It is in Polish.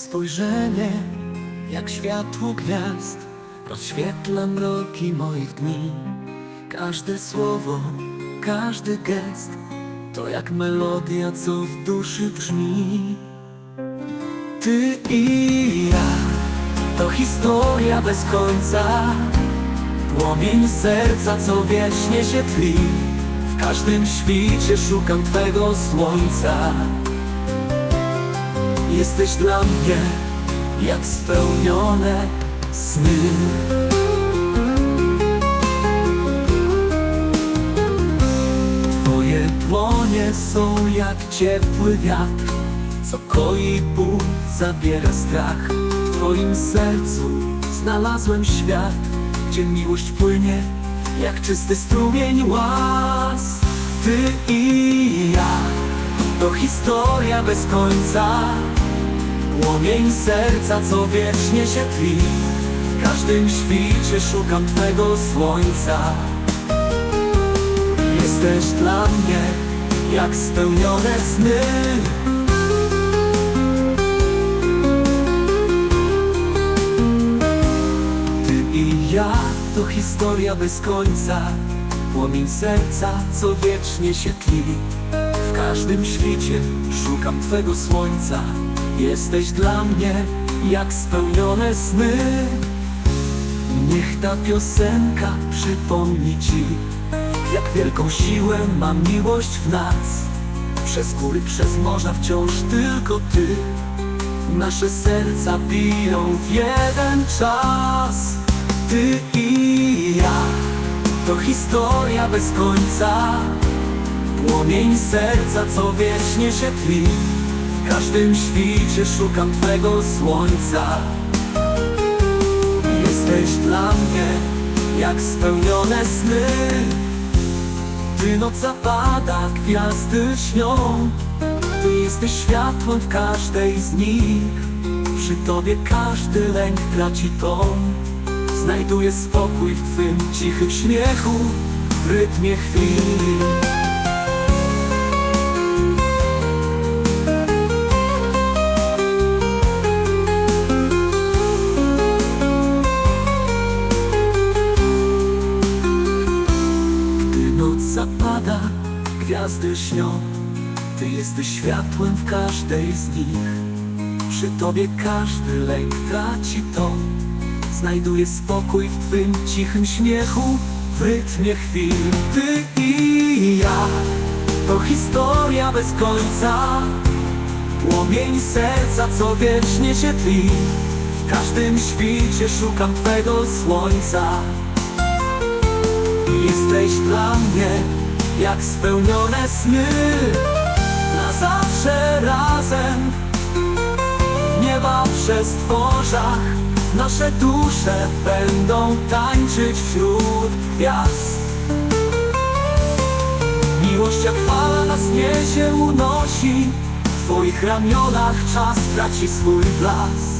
spojrzenie, jak światło gwiazd, rozświetla mroki moich dni. Każde słowo, każdy gest, to jak melodia, co w duszy brzmi. Ty i ja, to historia bez końca, płomień serca, co wiecznie się tli. W każdym świcie szukam Twego słońca. Jesteś dla mnie jak spełnione sny. Twoje dłonie są jak ciepły wiatr, co koi ból, zabiera strach. W Twoim sercu znalazłem świat, gdzie miłość płynie jak czysty strumień łaz. Ty i ja, to historia bez końca. Płomień serca, co wiecznie się tli. W każdym świcie szukam Twego słońca. Jesteś dla mnie jak spełnione sny. Ty i ja to historia bez końca. Płomień serca, co wiecznie się tli. W każdym świcie szukam Twego słońca Jesteś dla mnie jak spełnione sny. Niech ta piosenka przypomni Ci Jak wielką siłę ma miłość w nas. Przez góry, przez morza wciąż tylko Ty. Nasze serca biją w jeden czas. Ty i ja To historia bez końca. Płomień serca, co wiecznie się tli W każdym świcie szukam Twego słońca. Jesteś dla mnie jak spełnione sny. Gdy noc zapada, gwiazdy śnią. Ty jesteś światłem w każdej z nich. Przy Tobie każdy lęk traci ton. Znajduję spokój w Twym cichym śmiechu W rytmie chwili zapada, gwiazdy śnią. Ty jesteś światłem w każdej z nich. Przy Tobie każdy lęk traci ton. Znajduję spokój w Twym cichym śmiechu W rytmie chwil. Ty i ja To historia bez końca. Płomień serca, co wiecznie się tli. W każdym świcie szukam Twego słońca. Jesteś dla mnie jak spełnione sny. Na zawsze razem W nieba przestworzach Nasze dusze będą tańczyć wśród gwiazd. Miłość jak fala nas niesie, unosi W Twoich ramionach czas traci swój blask